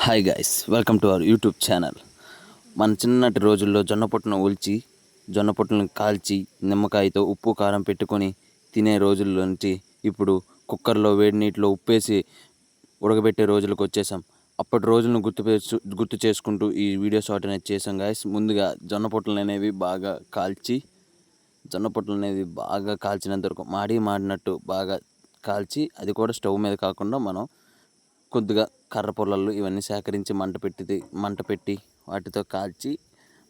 Hi guys welcome to our YouTube channel మన చిన్నటి రోజుల్లో జొన్న పొట్టును ఉల్చి జొన్న పొట్టును కాల్చి నిమ్మకాయతో ఉప్పు కారం పెట్టుకొని తినే రోజుల్లో నుంచి ఇప్పుడు కుక్కర్లో వేడి నీటిలో ఉప్పేసి ఉడకబెట్టే రోజులకు వచ్చేసాం. అప్పటి రోజులను గుర్తు గుర్తు చేసుకుంటూ ఈ వీడియో షార్ట్ అనేది చేసాం గాయస్ ముందుగా జొన్న పొట్టలు అనేవి బాగా కాల్చి జొన్న పొట్టలు అనేవి బాగా కాల్చినంత వరకు మాడి మాడినట్టు బాగా కాల్చి అది కూడా స్టవ్ మీద కాకుండా మనం కొద్దిగా కర్ర పొలాలు ఇవన్నీ సేకరించి మంట పెట్టి మంట పెట్టి వాటితో కాల్చి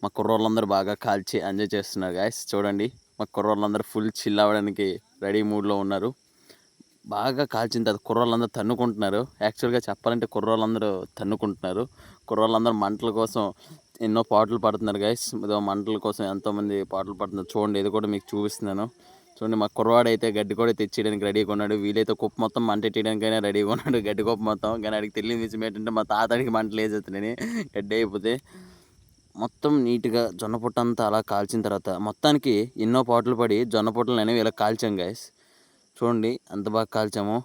మా కుర్రోళ్ళందరూ బాగా కాల్చి ఎంజాయ్ చేస్తున్నారు గాయస్ చూడండి మా కుర్రోళ్ళందరూ ఫుల్ చిల్ అవ్వడానికి రెడీ మూడ్లో ఉన్నారు. బాగా కాల్చిన తర్వాత కుర్రోళ్ళందరూ తన్నుకుంటున్నారు. యాక్చువల్గా చెప్పాలంటే కుర్రోళ్ళందరూ తన్నుకుంటున్నారు. కుర్రోళ్ళందరూ మంటల కోసం ఎన్నో పాటలు పడుతున్నారు గైస్ ఏదో మంటల కోసం ఎంతోమంది పాటలు పడుతున్నారు. చూడండి ఇది కూడా మీకు చూపిస్తున్నాను. చూడండి మా కుర్రవాడు అయితే గడ్డి కూడా తెచ్చేయడానికి రెడీగా ఉన్నాడు. వీలైతే కుప్ప మొత్తం మంట ఎట్టేయడానికైనా రెడీగా ఉన్నాడు. గడ్డి కుప్ప మొత్తం. కానీ అడిగి తెలియని విషయం ఏంటంటే మా తాతడికి మంటలు వేసేస్తున్నాయి గడ్డి అయిపోతే మొత్తం నీట్గా జొన్న పొట్ట అంతా అలా కాల్చిన తర్వాత మొత్తానికి ఎన్నో పాటలు పడి జొన్న పొట్టలు అనేవి ఇలా కాల్చాం గాయస్ చూడండి ఎంత బాగా కాల్చాము.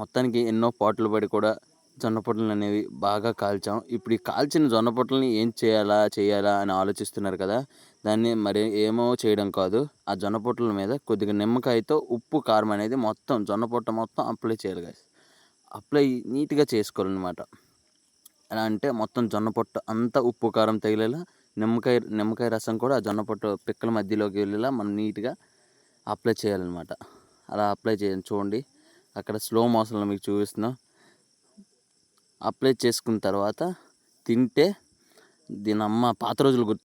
మొత్తానికి ఎన్నో పాటలు పడి కూడా జొన్న పొట్టలు అనేవి బాగా కాల్చాం. ఇప్పుడు ఈ కాల్చిన జొన్న పొట్టలని ఏం చేయాలా చేయాలా అని ఆలోచిస్తున్నారు కదా దాన్ని మరి ఏమో చేయడం కాదు. ఆ జొన్న పొట్టల మీద కొద్దిగా నిమ్మకాయతో ఉప్పు కారం అనేది మొత్తం జొన్న పొట్ట మొత్తం అప్లై చేయాలి కాదు అప్లై నీట్గా చేసుకోవాలన్నమాట. ఎలా అంటే మొత్తం జొన్న పొట్ట అంతా ఉప్పు కారం తగిలేలా నిమ్మకాయ నిమ్మకాయ రసం కూడా ఆ జొన్న పొట్ట పిక్కల మధ్యలోకి వెళ్ళేలా మనం నీట్గా అప్లై చేయాలన్నమాట. అలా అప్లై చేయండి. చూడండి. అక్కడ స్లో మోషన్లో మీకు చూపిస్తున్నాం. అప్లై చేసుకున్న తర్వాత తింటే దీని అమ్మ పాత రోజులు గుర్తు